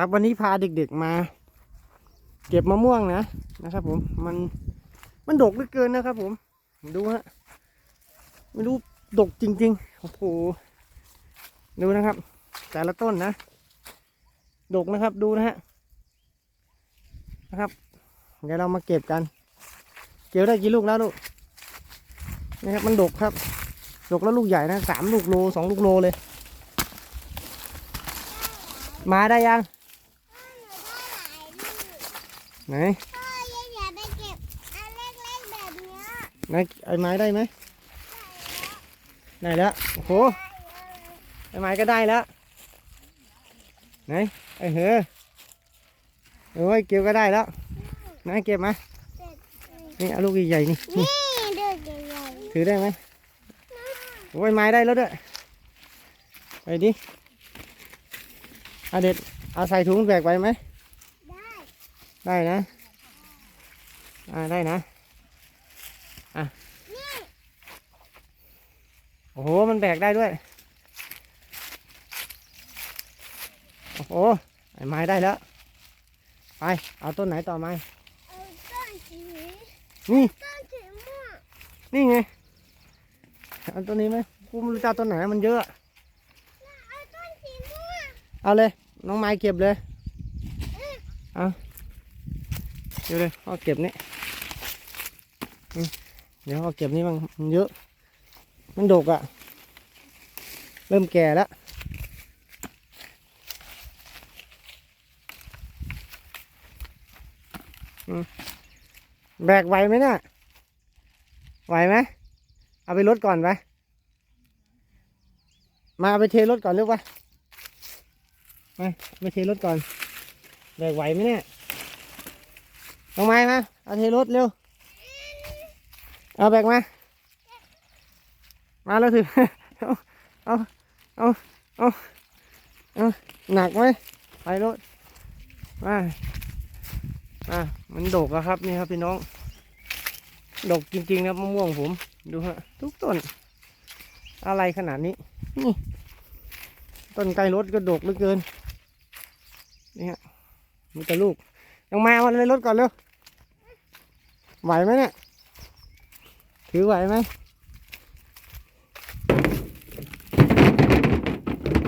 ครับวันนี้พาเด็กๆมา เก็บมะม่วงนะนะครับ ผมมันมันดกเหลือเกินนะครับ ผมดูฮะไม่รู้ดกจริงๆโอ้โหดูนะครับ แต่ละต้นนะดกนะครับดูนะฮะนะครับ เดี๋ยวเรามาเก็บกัน เก็บได้กี่ลูกแล้วลูกนี่ครับมันดกครับ ดกแล้วลูกใหญ่นะสามลูกโลสองลูกโลเลย มาได้ยัง ไหนพ่อยังอยากไปเก็บอันเล็กๆแบบเนี้ยไหนไอ้ไม้ได้ไหมได้แล้วโอ้โหไอ้ไม้ก็ได้แล้วไหนไอ้เหอโอ้ยเก็บก็ได้แล้วไหนเก็บมานี่เอาลูกใหญ่ๆนี่นี่นี่เด็กใหญ่ถือได้ไหมโอ้ยไม้ได้แล้วด้วยไปดิเอาเด็ดเอาใส่ถุงแบกไว้ไหมๆ ได้ได้นะ อ่าได้นะ อะ โอ้โห มันแบกได้ด้วย โอ้โหไอ้ไม้ได้แล้ว ไป เอาต้นไหนต่อไม้เอาต้นสีนี่ ต้นสีม่วงนี่ไง เอาต้นนี้ไหมกูไม่รู้จะเอาต้นไหน มันเยอะ เอาต้นสีม่วง เอาเลย น้องไม้เก็บเลย เอา เดี๋ยวเลยเอาเก็บนี่เดี๋ยวเอาเก็บนี่มันเยอะ มันดกอะ่ะ เริ่มแก่แล้วแบกไหวไหมเนี่ยไหวไหมเอาไปรถก่อนไปมาเอาไปเทรถก่อนเร็วปะมาไปเทรถก่อนแบกไหวไหมเนี่ย ลงไม้มา เอาเทรถเร็ว เอาแบกมา มาแล้วถือ เอาเอาเอาเอาเอาหนักไหมไปรถ มามามันดกอะครับนี่ครับพี่น้อง ดกจริงๆนะมะม่วงผม ดูฮะ ทุกต้น อะไรขนาดนี้ นี่ ต้นไกลรถก็ดกเหลือเกิน นี่ฮะมีแต่ลูกยังมาวันเลยรถก่อนเร็ว ไหวไหมเนี่ย ถือไหวไหม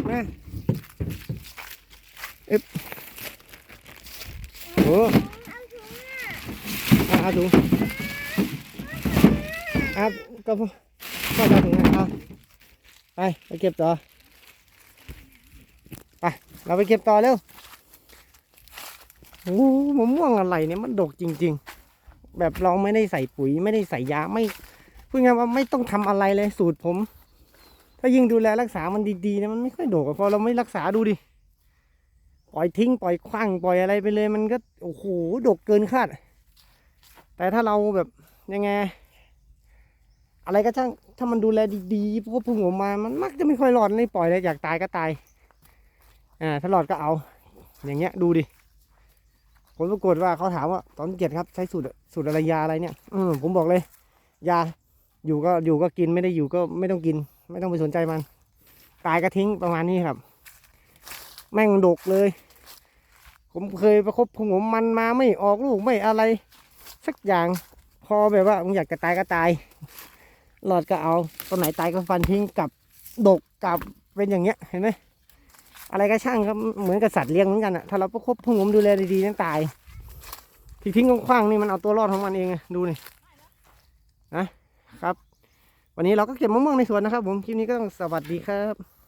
แมาอึบโอ้เอาถุงอาเอาถุงเอาก็พอก็จะถุงนะเอาไปไปเก็บต่อ ไป เราไปเก็บต่อเร็ว โอ้มะม่วงอะไรเนี่ยมันดกจริง ๆ แบบเราไม่ได้ใส่ปุ๋ย ไม่ได้ใส่ยาไม่พูดง่ายว่าไม่ต้องทำอะไรเลยสูตรผม ถ้ายิ่งดูแลรักษามันดีๆนี่ยมันไม่ค่อยโดกพอเราไม่รักษาดูดิปล่อยทิ้งปล่อยคว้างปล่อยอะไรไปเลย มันก็โอ้โหดกเกินคาด แต่ถ้าเราแบบยังไง อะไรก็ช่างถ้ามันดูแลดีๆพวกพึ่งออกมา มันมักจะไม่ค่อยรอดเลยปล่อยเลยอยากตายก็ตายอ่าถ้ารอดก็เอา อย่างเงี้ยดูดิ ผลปรากฏว่าเขาถามว่าตอนเจ็ดครับใช้สูตรสูตรอะไรยาอะไรเนี่ยอผมบอกเลย ยาอยู่ก็อยู่ก็กินไม่ได้อยู่ก็ไม่ต้องกิน ไม่ต้องไปสนใจมัน ตายก็ทิ้งประมาณนี้ครับ แม่งดกเลย ผมเคยประคบผงมมันมาไม่ออกลูกไม่อะไร สักอย่างพอแบบว่ามึงอยากจะตายก็ตาย หลอดก็เอาต้นไหนตายก็ฟันทิ้งกับดกกับเป็นอย่างเงี้ยเห็นไหม อะไรก็ช่างครับเหมือนกับสัตว์เลี้ยงเหมือนกันอะถ้าเราประคบพุ่งผมดูแลดีๆนั่นตายที่ทิ้งคว้างๆนี่มันเอาตัวรอดของมันเองไงดูนี่นะครับ วันนี้เราก็เก็บมะม่วงในสวนนะครับ ผมคลิปนี้ก็ต้องสวัสดีครับ